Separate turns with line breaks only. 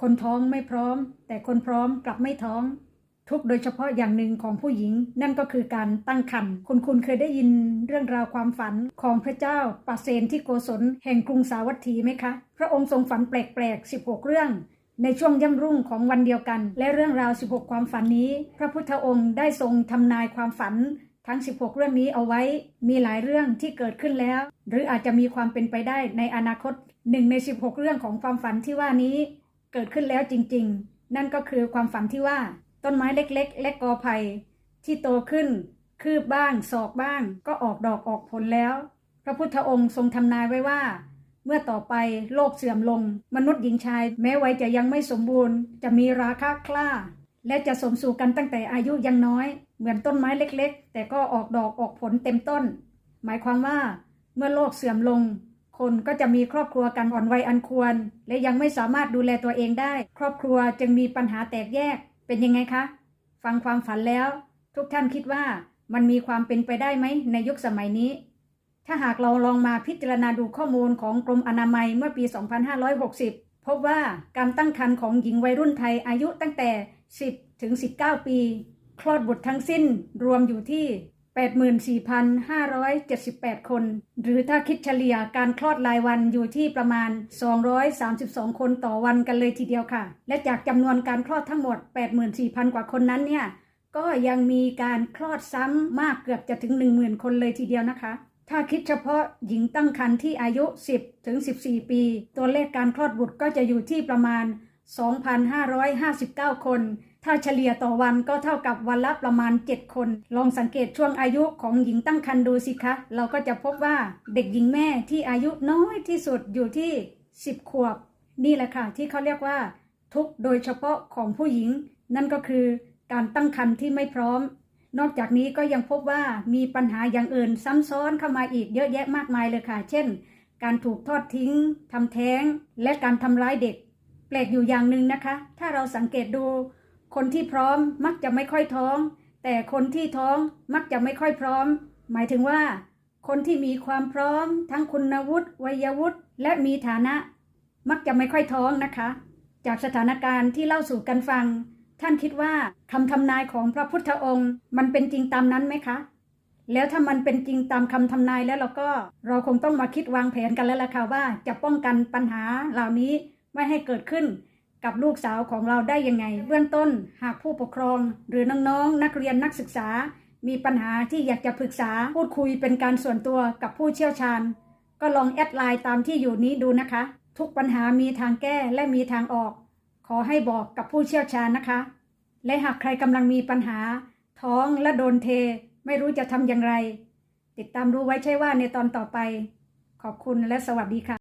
คนท้องไม่พร้อม แต่คนพร้อมกลับไม่ท้อง ทุกโดยเฉพาะอย่างหนึ่งของผู้หญิง นั่นก็คือการตั้งครรภ์คุณคุณเคยได้ยินเรื่องราวความฝันของพระเจ้าปาเซนที่โกศลแห่งกรุงสาวัตถีไหมคะ พระองค์ทรงฝันแปลกๆ 16 เรื่องในช่วงย่ำรุ่งของวันเดียวกัน และเรื่องราว 16 ความฝันนี้ พระพุทธองค์ได้ทรงทำนายความฝันทั้ง 16 เรื่องนี้เอาไว้ มีหลายเรื่องที่เกิดขึ้นแล้ว หรืออาจจะมีความเป็นไปได้ในอนาคตหนึ่งใน 16 เรื่องของความฝันที่ว่านี้ เกิดขึ้นแล้วจริง ๆ นั่นก็คือความฝันที่ว่าต้นไม้เล็กๆ และกอไผ่ที่โตขึ้น คืบบ้างศอกบ้าง ก็ออกดอกออกผลแล้ว พระพุทธองค์ทรงทำนายไว้ว่า เมื่อต่อไปโลกเสื่อมลง มนุษย์หญิงชาย แม้ไวัยจะยังไม่สมบูรณ์ จะมีราคะคล้า และจะสมสู่กันตั้งแต่อายุยังน้อย เหมือนต้นไม้เล็กๆ แต่ก็ออกดอกออกผลเต็มต้น หมายความว่า เมื่อโลกเสื่อมลง คนก็จะมีครอบครัวกันอ่อนวัยอันควร และยังไม่สามารถดูแลตัวเองได้ ครอบครัวจึงมีปัญหาแตกแยกเป็นยังไงคะ ฟังความฝันแล้ว ทุกท่านคิดว่ามันมีความเป็นไปได้ไหมในยุคสมัยนี้ ถ้าหากเราลองมาพิจารณาดูข้อมูลของกรมอนามัยเมื่อปี 2560 พบว่าการตั้งครรภ์ของหญิงวัยรุ่นไทยอายุตั้งแต่ 10 ถึง 19 ปี คลอดบุตรทั้งสิ้นรวมอยู่ที่ 84,578 คน หรือถ้าคิดเฉลี่ยการคลอดรายวันอยู่ที่ประมาณ 232 คนต่อวันกันเลยทีเดียวค่ะ และจากจำนวนการคลอดทั้งหมด 84,000 กว่าคนนั้นเนี่ย ก็ยังมีการคลอดซ้ำมากเกือบจะถึง 10,000 คนเลยทีเดียวนะคะ ถ้าคิดเฉพาะหญิงตั้งครรภ์ที่อายุ 10 ถึง 14 ปี ตัวเลขการคลอดบุตรก็จะอยู่ที่ประมาณ 2,559 คน ถ้าเฉลี่ยต่อวันก็เท่ากับวันละประมาณ 7 คน ลองสังเกตช่วงอายุของหญิงตั้งครรภ์ดูสิคะ เราก็จะพบว่าเด็กหญิงแม่ที่อายุน้อยที่สุดอยู่ที่ 10 ขวบ นี่แหละค่ะที่เขาเรียกว่า ทุกโดยเฉพาะของผู้หญิง นั่นก็คือการตั้งครรภ์ที่ไม่พร้อม นอกจากนี้ก็ยังพบว่ามีปัญหาอย่างอื่นซ้ำซ้อนเข้ามาอีกเยอะแยะมากมายเลยค่ะ เช่น การถูกทอดทิ้งทำแท้ง และการทำร้ายเด็ก แปลกอยู่อย่างหนึ่งนะคะ ถ้าเราสังเกตดู คนที่พร้อมมักจะไม่ค่อยท้อง แต่คนที่ท้องมักจะไม่ค่อยพร้อม หมายถึงว่า คนที่มีความพร้อม ทั้งคุณวุฒิวัยวุฒิและมีฐานะ มักจะไม่ค่อยท้องนะคะ จากสถานการณ์ที่เล่าสู่กันฟัง ท่านคิดว่าคำทำนายของพระพุทธองค์ มันเป็นจริงตามนั้นไหมคะแล้วถ้ามันเป็นจริงตามคำทำนายแล้วเราก็เราคงต้องมาคิดวางแผนกันแล้วล่ะค่ะว่าจะป้องกันปัญหาเหล่านี้ไม่ให้เกิดขึ้น กับลูกสาวของเราได้ยังไง เบื้องต้นหากผู้ปกครอง หรือน้องๆ นักเรียนนักศึกษา มีปัญหาที่อยากจะปรึกษาพูดคุยเป็นการส่วนตัวกับผู้เชี่ยวชาญ ก็ลองแอดไลน์ตามที่อยู่นี้ดูนะคะ ทุกปัญหามีทางแก้และมีทางออก ขอให้บอกกับผู้เชี่ยวชาญนะคะ และหากใครกำลังมีปัญหา ท้องและโดนเท ไม่รู้จะทำอย่างไร ติดตามรู้ไว้ใช่ว่าในตอนต่อไป ขอบคุณและสวัสดีค่ะ